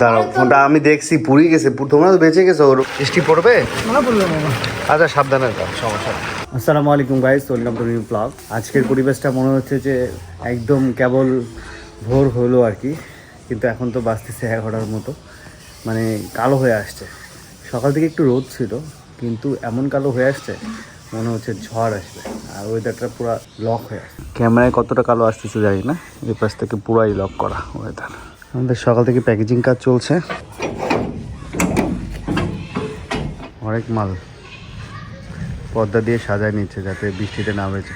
দাঁড়াও ফোনটা আমি দেখছি পুড়ে গেছে তোমরা তো বেঁচে গেছো ওর বৃষ্টি পড়বে? মনে পড়ল আচ্ছা সাবধানে সমস্যা আসসালামু আলাইকুম guys welcome to new blog আজকের পরিবেশটা মনে হচ্ছে যে একদম কেবল ভোর হলো আর কি কিন্তু এখন তো বাজতেছে এগারোটার মতো। মানে কালো হয়ে আসছে। সকাল থেকে একটু রোদ ছিল কিন্তু এমন কালো হয়ে আসছে মনে হচ্ছে ঝড় আসবে আর ওয়েদারটা পুরো লক হয়ে আসছে ক্যামেরায় কতটা কালো আসতেছে জানি না এই পাশ থেকে পুরাই লক করা ওয়েদার আমাদের সকাল থেকে প্যাকেজিং কাজ চলছে। অনেক মাল পর্দা দিয়ে সাজায় নিচ্ছে যাতে বৃষ্টিতে না বেঁচে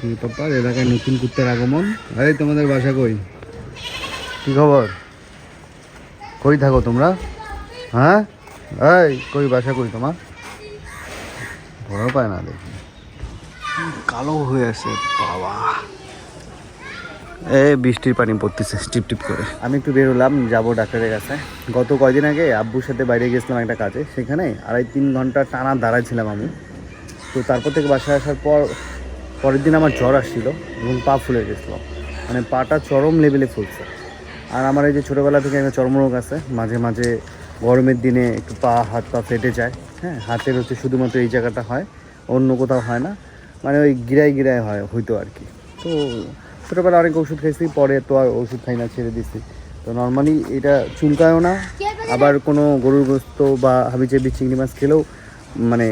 কি এলাকায় নতুন কুত্তার আগমন? আরে, তোমাদের বাসা কই? কি খবর? কই থাকো তোমরা? হ্যাঁ? এই, কই, বাসা কই তোমার? ভয় পায় না দেখি। কালো হয়ে আছে, বাবা। এ, বৃষ্টির পানি পড়তেছে, টিপ টিপ করে। আমি একটু বেরোলাম যাব ডাক্তারের কাছে। গত কয়দিন আগে আব্বুর সাথে বাইরে গেছিলাম একটা কাজে। সেখানে আড়াই তিন ঘণ্টা টানা দাঁড়াইছিলাম আমি। তো তারপর থেকে বাসায় আসার পর, পরের দিন আমার জ্বর আসছিল এবং পা ফুলে গেছিল। মানে পাটা চরম লেভেলে ফুলছে। আর আমার এই যে ছোটোবেলা থেকে একটা চর্মরোগ আছে, মাঝে মাঝে গরমের দিনে একটু পা, হাত পা ফেটে যায়। হ্যাঁ হাতের হচ্ছে শুধুমাত্র এই জায়গাটা হয়, অন্য কোথাও হয় না। মানে ওই গিরায় গিরায় হয়, হইতো আর কি। তো ছোটোবেলা অনেক ওষুধ খাইছি, পরে তো আর ওষুধ খাই না, ছেড়ে দিছি। তো নর্মালি এটা চুলকায়ও না, আবার কোনো গরুর গোস্ত বা হাবিজাবি চিংড়ি মাছ খেলেও মানে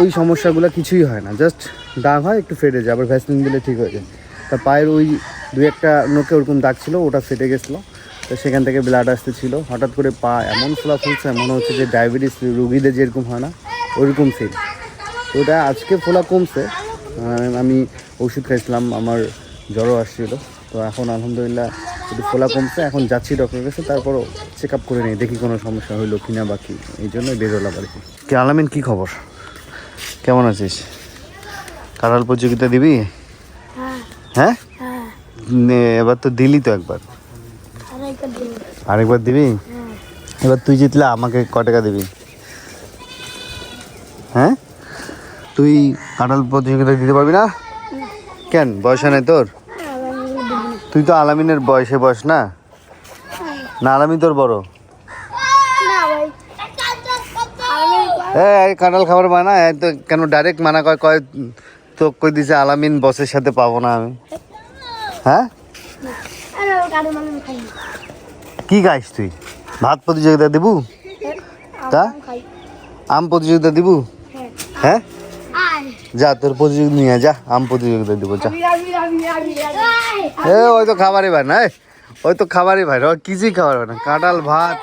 ওই সমস্যাগুলো কিছুই হয় না। জাস্ট দাগ হয়, একটু ফেটে যায়, আবার ভ্যাসলিন দিলে ঠিক হয়ে যায়। তা পায়ের ওই দু একটা নোকে ওরকম দাগ ছিল, ওটা ফেটে গেছিল। তো সেখান থেকে ব্লাড আসতেছিল হঠাৎ করে পা এমন ফোলা ফুলছে মনে হচ্ছে যে ডায়াবেটিস রুগীদের যেরকম হয় না ওইরকম তো ওটা আজকে ফোলা কমছে। আমি ওষুধ খাইছিলাম, আমার জ্বরও আসছিল। তো এখন আলহামদুলিল্লাহ একটু ফোলা কমছে। এখন যাচ্ছি ডক্টরের কাছে তারপরও চেক আপ করে নিই। দেখি কোনো সমস্যা হইল কিনা বাকি এই জন্যই বেরোলাম আর কি। কি আলামিন কী খবর? কেমন আছিস? কাঁঠাল প্রতিযোগিতা দিবি? হ্যাঁ। এবার তো দিলি তো একবার। আরেকবার দিবি। এবার তুই জিতলে আমাকে ক টাকা দিবি? হ্যাঁ? তুই কাঁঠাল প্রতিযোগিতা দিতে পারবি না? কেন? বয়স নেই তোর? তুই তো আলামিনের বয়সে বয়স না? না আলামিন তোর বড়। এই কাঁঠাল খাবার মানা তো কেন ডাইরেক্ট মানা কয় কয় তো কই দিছে আলামিন বসের সাথে পাবো না আমি? হ্যাঁ? কি গাইস তুই? ভাত প্রতিযোগিতা দিবু? তা? আম প্রতিযোগিতা দিবু? হ্যাঁ? যা তোর প্রতিযোগিতা নিয়ে যা আম প্রতিযোগিতা দিব যা। এ ওই তো খাবারই ভাই না ওই তো খাবারই ভাই ও কিছুই খাবার ভাই না কাঁঠাল ভাত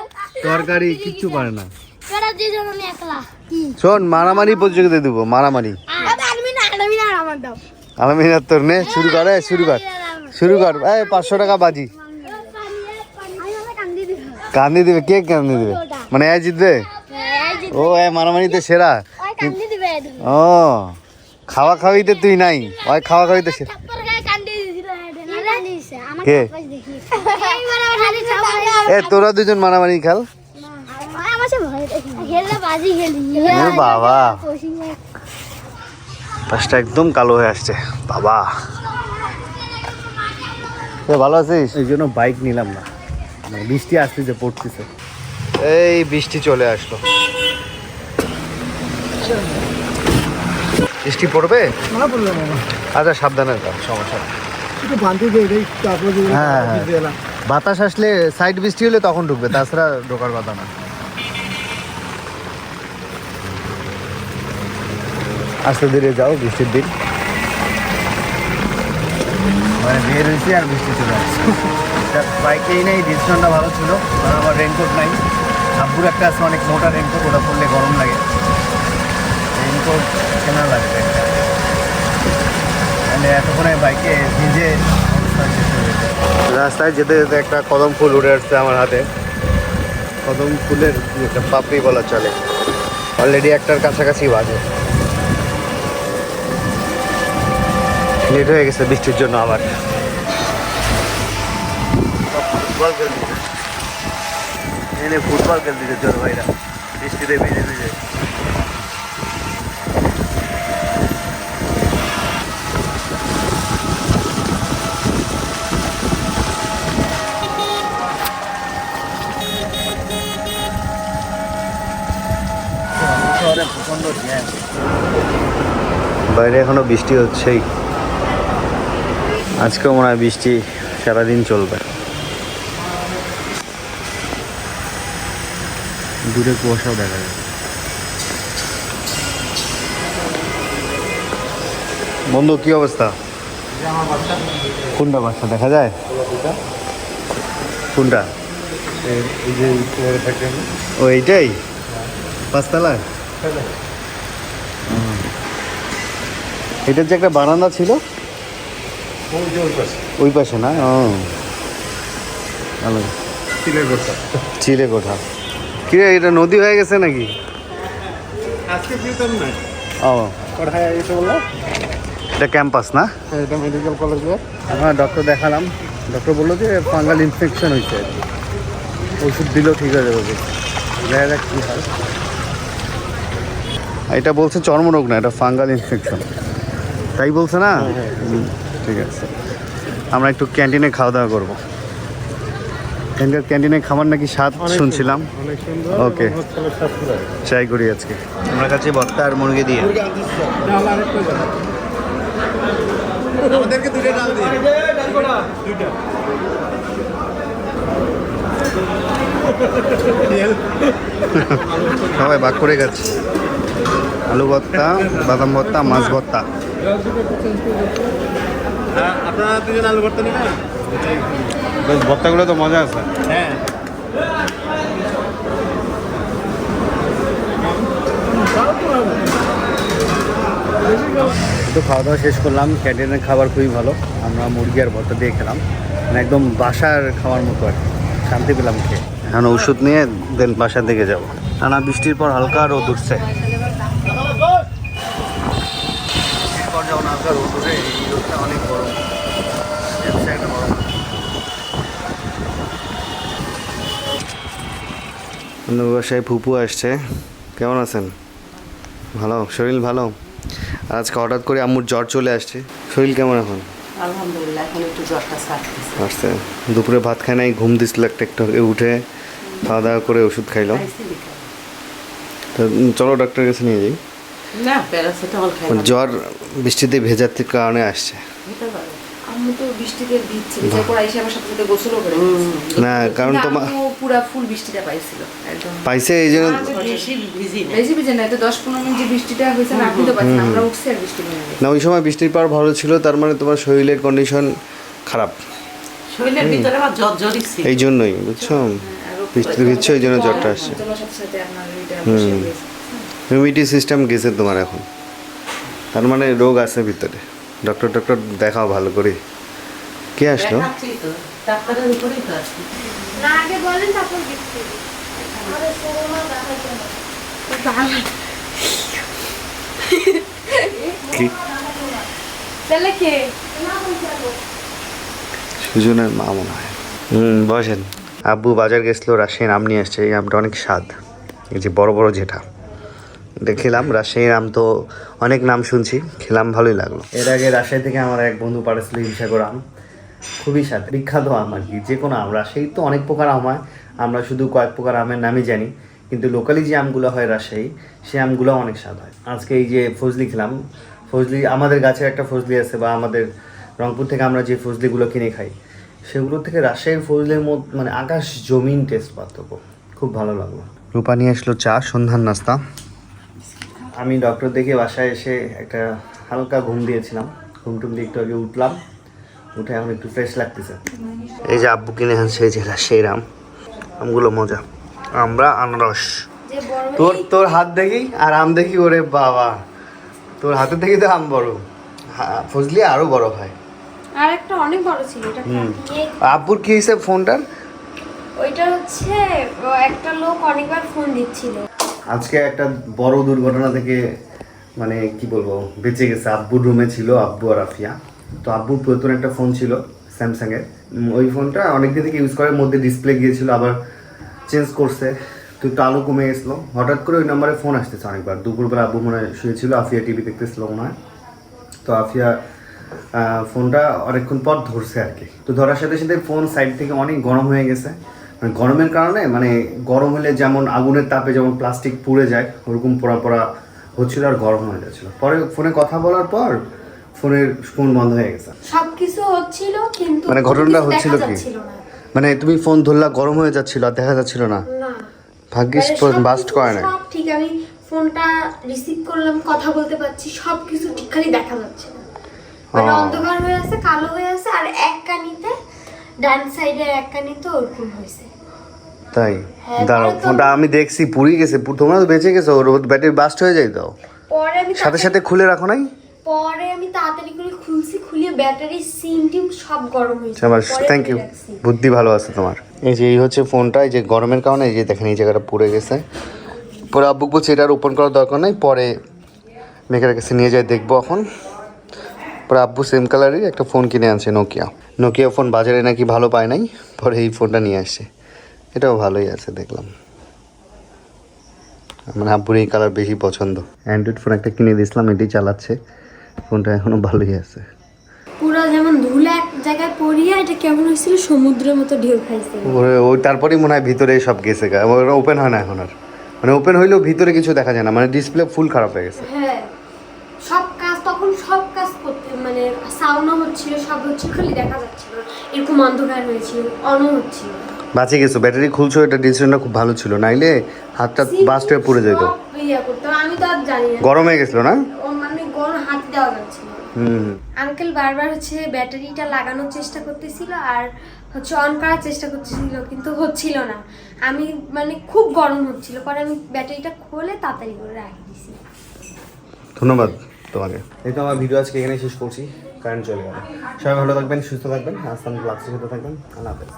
তরকারি কিচ্ছু পারে না। শোন মারামারি প্রতিযোগিতা দিব মারামারি। আলামিন আর তোর নে শুরু কর শুরু কর শুরু কর এই পাঁচশো টাকা বাজি। কান্দি দিবে কে কান্দি দিবে? মানে এ জিতবে? ও এ মারামারিতে সেরা। ও। খাওয়া খাওয়াইতে তুই নাই। ওই খাওয়া খাওয়াইতে কে? এ তোরা দুজন মারামারি খেল। বাবা। পাশটা একদম কালো হয়ে আসছে। বাবা। ভালো আছিস? এই জন্য বাইক নিলাম না। মানে বৃষ্টি আসতেছে পড়তেছে। এই বৃষ্টি চলে আসলো। বৃষ্টি পড়বে? পড়ল বাবা আচ্ছা সাবধানে যাও সমস্যা নেই। একটু বান্ধি দিয়ে দেই তারপরে হ্যাঁ, হ্যাঁ। বাতাস আসলে সাইড বৃষ্টি হলে তখন ঢুকবে তাছাড়া ঢোকার কথা না আস্তে ধীরে যাও বৃষ্টির দিন। মানে বের হয়েছি আর বৃষ্টি চলে আসছে। বাইকেই নেই ডিসিশনটা ভালো ছিল কারণ আমার রেনকোট নাই। আব্বুর একটা আছে অনেক মোটা রেনকোট ওটা পরলে গরম লাগে। রেনকোট কেনা লাগবে। মানে এতক্ষণে বাইকে ভিজে। রাস্তায় যেতে যেতে একটা কদম ফুল উড়ে আসছে আমার হাতে। কদম ফুলের একটা পাপড়ি বলা চলে। অলরেডি একটার কাছাকাছি বাজে। লেট হয়ে গেছে বৃষ্টির জন্য আবার। ফুটবল খেলতেছে এনে ফুটবল খেলতেছে জোর ভাইরা। বৃষ্টিতে ভিজে ভিজে। বাইরে এখনও বৃষ্টি হচ্ছেই। আজকেও মনে হয় বৃষ্টি সারাদিন চলবে। দূরে কুয়াশাও দেখা যায়। বন্ধু কি অবস্থা? কোনটা বাচ্চা দেখা যায়? কোনটা? ও এইটাই? পাঁচতলা এটার যে একটা বারান্দা ছিল? ওই পাশে। না? ও। ভালো। চিলে কোঠা কিরে এটা নদী হয়ে গেছে নাকি? আজকে না ও। কোথায় এসে বলল এটা ক্যাম্পাস না? এটা মেডিকেল কলেজে আমরা ডক্টর দেখালাম। ডক্টর বলল যে ফাঙ্গাল ইনফেকশন হয়েছে। ওষুধ দিলেও ঠিক হয়ে যাবে বলছে। দেখা যাক কী হয়। এটা বলছে চর্মরোগ না এটা ফাঙ্গাল ইনফেকশন তাই বলছে না? ঠিক আছে। আমরা একটু ক্যান্টিনে খাওয়া দাওয়া করব। এখানকার ক্যান্টিনে খাবার নাকি স্বাদ শুনছিলাম। ওকে। ট্রাই করি আজকে। আমার কাছে ভর্তা আর মুরগি দিয়ে। সবাই ভাগ করে গেছে আলু ভর্তা বাদাম ভর্তা মাছ ভর্তা। হ্যাঁ, আপনারা দুজন আলু ভর্তা নেবেন? বেশ ভর্তাগুলো তো মজা আছে। হ্যাঁ। তো খাওয়া দাওয়া শেষ করলাম ক্যান্টিনের খাবার খুবই ভালো। আমরা মুরগি আর ভর্তা দিয়ে খেলাম। মানে একদম বাসার খাওয়ার মতো আর কি। শান্তি পেলাম খেয়ে। এখন ওষুধ নিয়ে দেন বাসার দিকে যাব। টানা বৃষ্টির পর হালকা রোদ উঠছে। বন্ধু বাসায় ফুপু আসছে। কেমন আছেন? ভালো শরীর ভালো? আজকে হঠাৎ করে আম্মুর জ্বর চলে আসছে। শরীর কেমন এখন? আলহামদুলিল্লাহ এখন একটু জ্বরটা আসছে। দুপুরে ভাত খায় নাই ঘুম দিছিল একটা একটু উঠে খাওয়া দাওয়া করে ওষুধ খাইলাম। তো চলো ডাক্তারের কাছে নিয়ে যাই। জ্বর বৃষ্টিতে ভেজার কারণে আসছে। আম্মু তো বৃষ্টিতে ভিজছে ভিজার পর এসে আমার সাথে সাথে গোসলও করে না কারণ তোমার পুরা ফুল বৃষ্টিটা পাইছিল একদম। পাইছে এই জন্য না, বেশি ভিজি না বেশি ভিজে না তো দশ পনেরো মিনিট যে বৃষ্টিটা হয়েছে না আপনি তো পাচ্ছেন আমরা উঠছি আর বৃষ্টি না ওই সময় বৃষ্টির পার ভালো ছিল তার মানে তোমার শরীরের কন্ডিশন খারাপ। শরীরের ভিতরে আমার জ্বর জ্বরই ছিল। এই জন্যই বুঝছ? বৃষ্টিতে ভিজছো ওই জন্য জ্বরটা আসছে। ইমিউনিটি সিস্টেম গেছে। তোমার এখন। তার মানে রোগ আছে ভিতরে। ডক্টর ডক্টর দেখাও ভালো করে। কে আসলো? সুজনের মা মনে হয়। হুম বসেন। আব্বু বাজার গেছিল রাজশাহীর আম নিয়ে আসছে এই আমটা অনেক স্বাদ। এই যে বড় বড় যেটা। এটা খেলাম রাজশাহীর আম তো অনেক নাম শুনছি খেলাম ভালোই লাগল। এর আগে রাজশাহী থেকে আমার এক বন্ধু পাঠাচ্ছিল হিমসাগর আম। খুবই স্বাদ বিখ্যাত আম আর কি যে কোনো আম রাজশাহী তো অনেক প্রকার আম হয় আমরা শুধু কয়েক প্রকার আমের নামই জানি কিন্তু লোকালি যে আমগুলো হয় রাজশাহী সেই আমগুলো অনেক স্বাদ হয়। আজকে এই যে ফজলি খেলাম ফজলি আমাদের গাছের একটা ফজলি আছে বা আমাদের রংপুর থেকে আমরা যে ফজলিগুলো কিনে খাই সেগুলো থেকে রাজশাহীর ফজলির মধ্যে মানে আকাশ জমিন টেস্ট পার্থক্য খুব ভালো লাগল। রূপা নিয়ে আসলো চা সন্ধ্যার নাস্তা। আমি ডক্টর দেখে বাসায় এসে একটা হালকা ঘুম দিয়েছিলাম ঘুম টুম দিয়ে একটু আগে উঠলাম। উঠে এখন একটু ফ্রেশ লাগতেছে। এই যে আব্বু কিনে আনছে এই যে রাজশাহীর আম আমগুলো মজা। আমরা আনারস। তোর তোর হাত দেখি আর আম দেখি ওরে বাবা। তোর হাতে দেখি তো আম বড়। ফজলি আরও বড় হয়। আর একটা অনেক বড় ছিল এটা হুম। আব্বুর কি হয়েছে ফোনটার? ওইটা হচ্ছে একটা লোক অনেকবার ফোন দিচ্ছিল। আজকে একটা বড় দুর্ঘটনা থেকে মানে কি বলব বেঁচে গেছে। আব্বুর রুমে ছিল আব্বু আর আফিয়া। তো আব্বুর পুরাতন একটা ফোন ছিল স্যামসাংয়ের ওই ফোনটা অনেকদিন থেকে ইউজ করার মধ্যে ডিসপ্লে গিয়েছিল, আবার চেঞ্জ করছে। তো একটু আলো কমে গেছিল হঠাৎ করে ওই নাম্বারে ফোন আসতেছে অনেকবার। দুপুরবেলা আব্বু মনে হয় শুয়েছিল, আফিয়া টিভি দেখতেছিল মনে হয়। তো আফিয়া ফোনটা অনেকক্ষণ পর ধরছে আর কি। তো ধরার সাথে সাথে ফোন সাইড থেকে অনেক গরম হয়ে গেছে। মানে গরমের কারণে মানে গরম হলে যেমন আগুনের তাপে যেমন প্লাস্টিক পুড়ে যায়, ওরকম পোড়া পোড়া হচ্ছিল আর গরম হয়ে যাচ্ছিল। পরে ফোনে কথা বলার পর ফোনের ফোন বন্ধ হয়ে গেছে। সবকিছু হচ্ছিল কিন্তু মানে ঘটনাটা হচ্ছিল কি? মানে তুমি ফোন ধরলা গরম হয়ে যাচ্ছিল আর দেখা যাচ্ছিল না? না। ভাগ্যিস ফোন বাস্ট করে না ঠিক আমি ফোনটা রিসিভ করলাম কথা বলতে পারছি সবকিছু ঠিক খালি দেখা যাচ্ছে না। মানে ও। অন্ধকার হয়ে আছে কালো হয়ে আছে আর এক কানিতে ডান সাইডে এক কানিতে ওরকম হয়েছে। তাই? হ্যাঁ, দাঁড়াও ফোনটা আমি দেখছি পুড়ে গেছে তোমরা তো বেঁচে গেছো ওর ব্যাটারি বাস্ট হয়ে যায় তো সাথে সাথে খুলে রাখো নাই? পরে আমি তাড়াতাড়ি করে খুলছি খুলিয়ে ব্যাটারি সিম টিম সব গরম হয়েছে পরে থ্যাংক ইউ বুদ্ধি ভালো আছে তোমার। এই যে এই হচ্ছে ফোনটা এই যে গরমের কারণে এই যে দেখেন এই জায়গাটা পুড়ে গেছে। পরে আব্বুক বলছে এটা আর ওপেন করার দরকার নেই। পরে মেকের কাছে নিয়ে যাই দেখব এখন। পরে আব্বু সেম কালারই একটা ফোন কিনে আনছে নোকিয়া নোকিয়া ফোন বাজারে নাকি ভালো পায় নাই পরে এই ফোনটা নিয়ে আসছে। এটাও ভালোই আছে দেখলাম। মানে আব্বুর এই কালার বেশি পছন্দ। অ্যান্ড্রয়েড ফোন একটা কিনে দিয়েছিলাম এটাই চালাচ্ছে। ফোনটা এখনও ভালোই আছে। পুরো যেমন ধুলা এক জায়গায় পড়িয়ে এটা কেমন হয়েছিল? সমুদ্রের মতো ঢেউ খাইছে। ওরে ওই তারপরেই মনে হয় ভিতরে সব গেছে গা। ওপেন হয় না এখন আর। মানে ওপেন হইলেও ভিতরে কিছু দেখা যায় না। মানে ডিসপ্লে ফুল খারাপ হয়ে গেছে। হ্যাঁ। সব কাজ তখন সব কাজ করতে মানে সাউন্ডও হচ্ছিল সব হচ্ছিল খালি দেখা যাচ্ছিল। এরকম অন্ধকার হয়েছিল অনও হচ্ছিল। বাঁচে গেছো। ব্যাটারি খুলছো এটা ডিসিশনটা খুব ভালো ছিল। নাইলে হাতটা বাস্ট হয়ে পড়ে যেত। সব আমি তো আর জানি না। গরম হয়ে গেছিল না? দেওয়া যাচ্ছিল। আঙ্কেল বারবার হচ্ছে ব্যাটারিটা লাগানোর চেষ্টা করতেছিল আর হচ্ছে অন করার চেষ্টা করতেছিল কিন্তু হচ্ছিল না। আমি মানে খুব গরম হচ্ছিল পরে আমি ব্যাটারিটা খুলে তাড়াতাড়ি করে রাখি দিছি। ধন্যবাদ তোমাকে। এই তো আমার ভিডিও আজকে এখানে শেষ করছি। কারেন্ট চলে গেল। সবাই ভালো থাকবেন সুস্থ থাকবেন ক্লাসে সাথে থাকবেন। আল্লাহ হাফেজ।